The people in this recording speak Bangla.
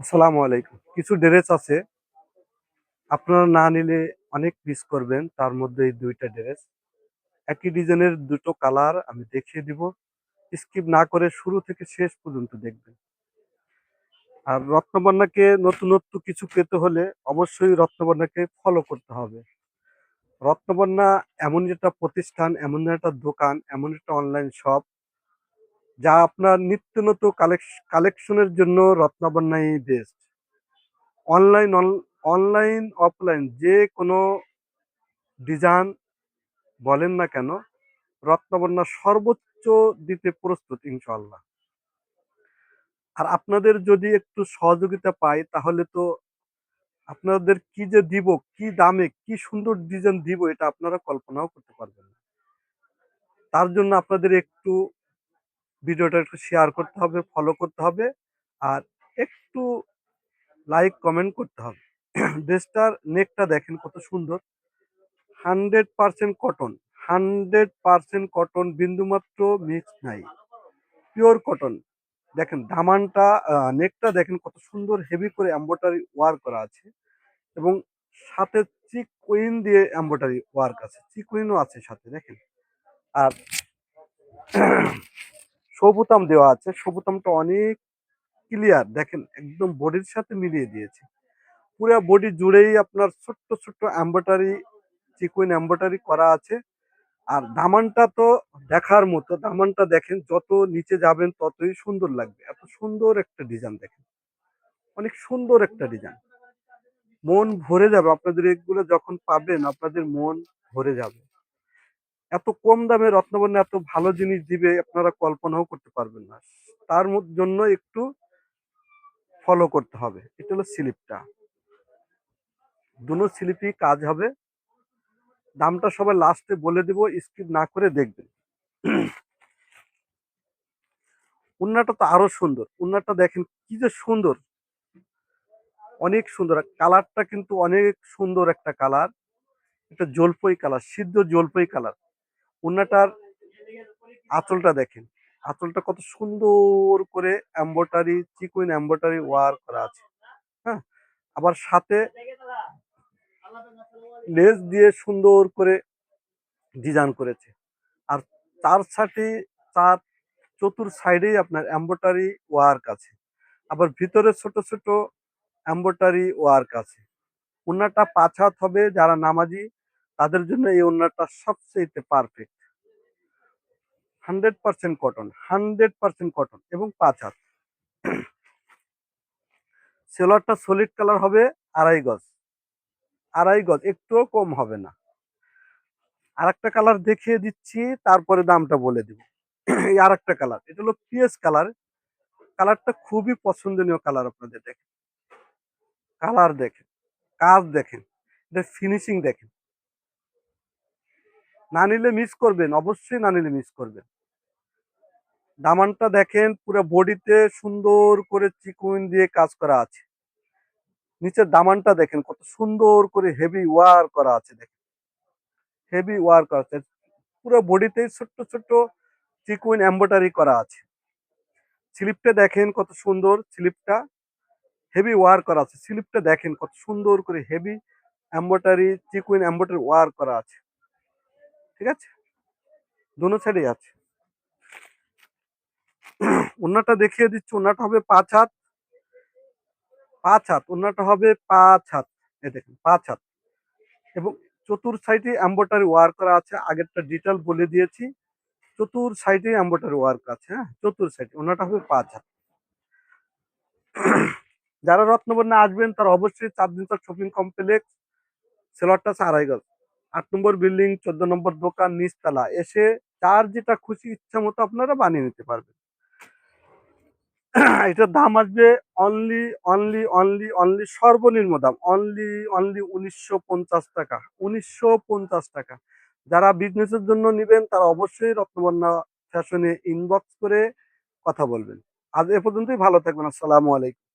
আসসালামু আলাইকুম। কিছু ড্রেস আছে। আপনারা না নিলে অনেক মিস করবেন। তার মধ্যে এই দুইটা ড্রেস। একই ডিজাইনের দুটো কালার আমি দেখিয়ে দিব। স্কিপ না করে শুরু থেকে শেষ পর্যন্ত দেখবেন। আর রত্নবর্ণাকে নতুনত্ব কিছু পেতে হলে অবশ্যই রত্নবর্ণাকে ফলো করতে হবে। রত্নবর্ণা এমন একটা প্রতিষ্ঠান, এমন একটা দোকান, এমন একটা অনলাইন শপ যা আপনার নিত্য নতুন কালেকশনের জন্য রত্নবর্ণাই বেস্ট অনলাইন অনলাইন অফলাইন যে কোনো ডিজাইন বলেন না কেন রত্নবর্ণা সর্বোচ্চ দিতে প্রস্তুত ইনশাল্লাহ আর আপনাদের যদি একটু সহযোগিতা পাই, তাহলে তো আপনাদের কি যে দিব, কি দামে, কি সুন্দর ডিজাইন দিব, এটা আপনারা কল্পনাও করতে পারবেন না। তার জন্য আপনাদের একটু ভিডিওটা একটু শেয়ার করতে হবে ফলো করতে হবে আর একটু লাইক কমেন্ট করতে হবে। ড্রেসটার নেকটা দেখেন কত সুন্দর। Hundred percent cotton hundred percent cotton বিন্দুমাত্র মিক্স নাই। পিওর কটন দেখেন দামানটা নেকটা দেখেন কত সুন্দর হেভি করে এম্ব্রয়ডারি ওয়ার্ক করা আছে এবং সাথে চিকুইন দিয়ে এম্ব্রয়ডারি ওয়ার্ক আছে চিকুইনও আছে সাথে, দেখেন। আর সবুতাম দেওয়া আছে সবুতামটা অনেক ক্লিয়ার দেখেন একদম বডির সাথে মিলিয়ে দিয়েছে। পুরো বডি জুড়েই আপনার ছোট্ট ছোট্ট এম্ব্রয়ডারি চিকুইন এম্ব্রয়ডারি করা আছে। আর দামানটা তো দেখার মতো, দামানটা দেখেন যত নিচে যাবেন ততই সুন্দর লাগবে। এত সুন্দর একটা ডিজাইন দেখেন। অনেক সুন্দর একটা ডিজাইন মন ভরে যাবে, আপনাদের এগুলো যখন পাবেন, আপনাদের মন ভরে যাবে। এত কম দামে রত্নবর্ণ এত ভালো জিনিস দিবে আপনারা কল্পনাও করতে পারবেন না। তার জন্য একটু ফলো করতে হবে। এটা হলো স্লিপটা। দুটো স্লিপই কাজ হবে। দামটা সবাই লাস্টে বলে দিব স্কিপ না করে দেখবেন। উন্নাটা তো আরও সুন্দর। উন্নাটা দেখেন কি যে সুন্দর। অনেক সুন্দর। কালারটা কিন্তু অনেক সুন্দর একটা কালার এটা জলপই কালার সিদ্ধ জলপই কালার উন্নাটার আঁচলটা দেখেন। আঁচলটা কত সুন্দর করে এম্বোটারি চিকুইন এম্বোটারি ওয়ার করা আছে। হ্যাঁ আবার সাথে লেস দিয়ে সুন্দর করে ডিজাইন করেছে। আর তার সাথে তার চতুর সাইডেই আপনার এম্বোটারি ওয়ার্ক আছে। আবার ভিতরে ছোট ছোট এম্বোটারি ওয়ার্ক আছে। ওনারটা পাঁচ হাত হবে, যারা নামাজি তাদের জন্য এই ওনারটা সবচেয়ে perfect hundred percent cotton hundred percent cotton এবং পাঁচ হাত। সেলোয়ারটা সলিড কালার হবে আড়াই গজ। আড়াই গজ, একটুও কম হবে না। আর একটা কালার দেখিয়ে দিচ্ছি, তারপরে দামটা বলে দিব। এই আর একটা কালার এটা হলো পিএস কালার কালারটা খুবই পছন্দনীয় কালার আপনাদের দেখেন। কালার দেখেন, কাজ দেখেন, এটা ফিনিশিং দেখেন। না নিলে মিস করবেন, অবশ্যই না নিলে মিস করবেন। দামানটা দেখেন, পুরো বডিতে সুন্দর করে চিকুইন দিয়ে কাজ করা আছে। নিচের দামানটা দেখেন, কত সুন্দর করে হেভি ওয়ার করা আছে দেখেন। হেভি ওয়ার করা আছে। পুরো বডিতে ছোট্ট ছোট্ট চিকুইন এম্ব্রয়ডারি করা আছে। স্লিপটা দেখেন কত সুন্দর, স্লিপটা হেভি ওয়ার করা আছে। স্লিপটা দেখেন কত সুন্দর করে heavy embroidery sequin embroidery work করা আছে। ঠিক আছে? দোনো সাইডে আছে। ওনাটা দেখিয়ে দিচ্ছি ওনাটা হবে পাঁচ হাত। পাঁচ হাত ওনাটা হবে পাঁচ হাত। এ দেখেন, পাঁচ হাত। এবং চতুর সাইডে এম্বোটারি ওয়ার্ক করা আছে। আগেরটা ডিটেল বলে দিয়েছি। চতুর সাইডে এম্বোটারি ওয়ার্ক আছে হ্যাঁ? চতুর সাইডে ওনাটা হবে পাঁচ হাত। যারা রত্নবর্ণে আসবেন, তারা অবশ্যই চার দিন তার শপিং কমপ্লেক্স সেলরটা গজ আট নম্বর বিল্ডিং, চোদ্দ নম্বর দোকান, নিচতলা। এসে যার যেটা খুশি ইচ্ছা মতো আপনারা বানিয়ে নিতে পারবেন। এটার দাম আসবে অনলি অনলি অনলি অনলি সর্বনিম্ন দাম। অনলি অনলি উনিশশো পঞ্চাশ টাকা। উনিশশো পঞ্চাশ টাকা। যারা বিজনেসের জন্য নেবেন, তারা অবশ্যই রত্নবর্ণা ফ্যাশনে ইনবক্স করে কথা বলবেন। আজ এ পর্যন্তই। ভালো থাকবেন। আসসালামু আলাইকুম।